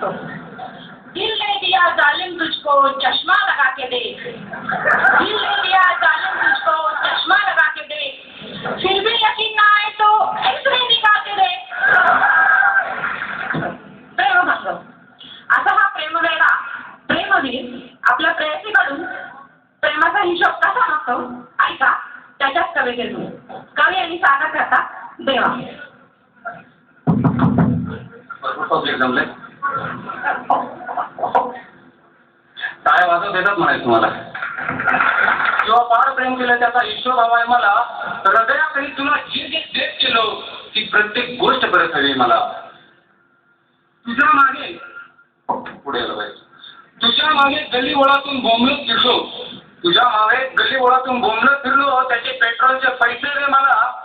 समझतो दिल ने दिया जालिम तुझको चश्मा लगा के देख। दिल ने दिया जालिम तुझको चश्मा लगा के देख। फिर भी यकीन ना आए तो एक्सरे निकाल के देख। प्रेमभंग असा हा प्रेम प्रेमवीर आपल्या प्रेयसीकडून प्रेमाचा हिशोब कसा नसतो ऐका त्याच्याच कवितेतून कवी आणि सादर करता देवा. काय पब्लिक जमले येतात म्हणायचं तुम्हाला? जेव्हा फार प्रेम केलं त्याचा हिशोब हवाय आहे मला. तर हृदयाकडे तुला जे जे देत केलो ती प्रत्येक गोष्ट परत हवी मला. तुझ्या मागे पुढे पाहिजे तुझ्या मागे गली ओळातून बोंबलत फिरलो. तुझ्या मागे गली ओळातून बोंबलत फिरलो. त्याचे पेट्रोलचे पैसे दे मला.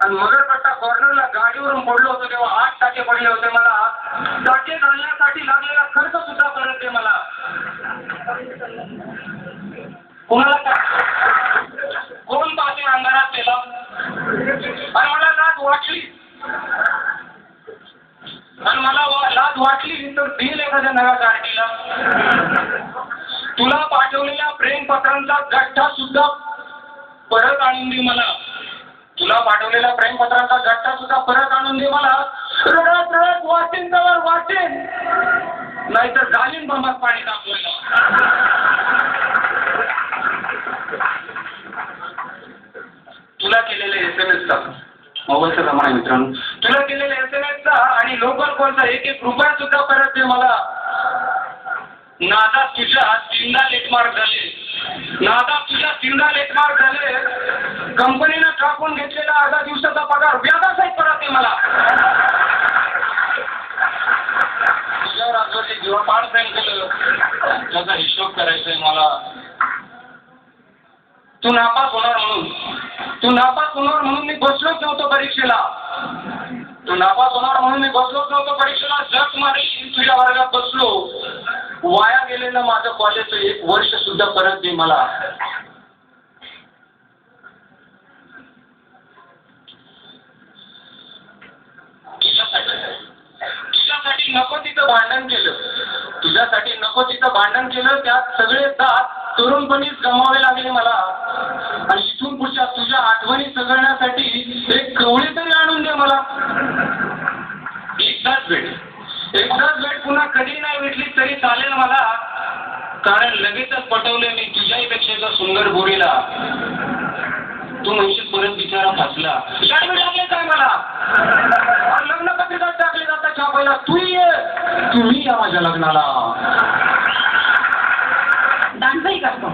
आणि मगरपट्टा कॉर्नरला गाडीवरून पडलो होतो तेव्हा आठ टाके पडले होते मला टाके घालण्यासाठी लागलेला खर्च सुद्धा परत दे मला कोणाला काय कोण पाहते अंधारात केला आणि मला लाज वाटली. आणि मला वा- लाज वाटली तर देईल एखाद्या नव्या गाडीला तुला पाठवलेल्या प्रेमपत्रांचा गठ्ठा सुद्धा परत आणून दे मला. तुला पाठवलेल्या प्रेमपत्रांचा गठ्ठा सुद्धा परत आणून दे मला. रडत रडत वाचेन तर वाचेन. नाहीतर घालीन बंबात पाणी तापवायला केलेले एस एम एसचा मोबाईलचा जमाना आहे मित्रांनो. तुला केलेले एस एम एसचा आणि लोकल कॉलचा एक एक रुपया सुद्धा परत दे मला. नादा तुझ्या तीनदा लेटमार्क झाले. नादा तुझ्या तीनदा लेटमार्क झाले. कंपनीनं टाकून घेतलेला अर्धा दिवसाचा पगार व्याजासहित परत दे मला. तुझ्यावर आजवरती जीवापाड प्रेम केलं त्याचा हिशोब करायचा आहे मला. तू नापास होणार म्हणून. तू नापास होणार म्हणून मी बसलोच नव्हतो परीक्षेला. तू नापास होणार म्हणून मी बसलोच नव्हतो परीक्षेला. जग मारली तुझ्या वर्गात बसलो. वाया गेलेलं माझं कॉलेजचं एक वर्ष सुद्धा परत दे मला. तुझ्यासाठी तुझ्यासाठी नको तिथं भांडण केलं. तुझ्यासाठी नको तिथं भांडण केलं. त्यात सगळे दात तरुणपणीच गमावे लागले मला. सजवण्यासाठी एक कवळी तरी आणून दे मला. एकदाच भेट. एकदाच भेट पुन्हा कधी नाही भेटली तरी चालेल मला. कारण लगेचच पटवले मी तुझ्याही पेक्षा सुंदर बोरीला. तू म्हणशील परत बिचारा फासला. टाकले काय मला? लग्न पत्रिकात टाकले जाता छापायला. तू ये. तुम्ही या माझ्या लग्नाला. दानबाई करतो.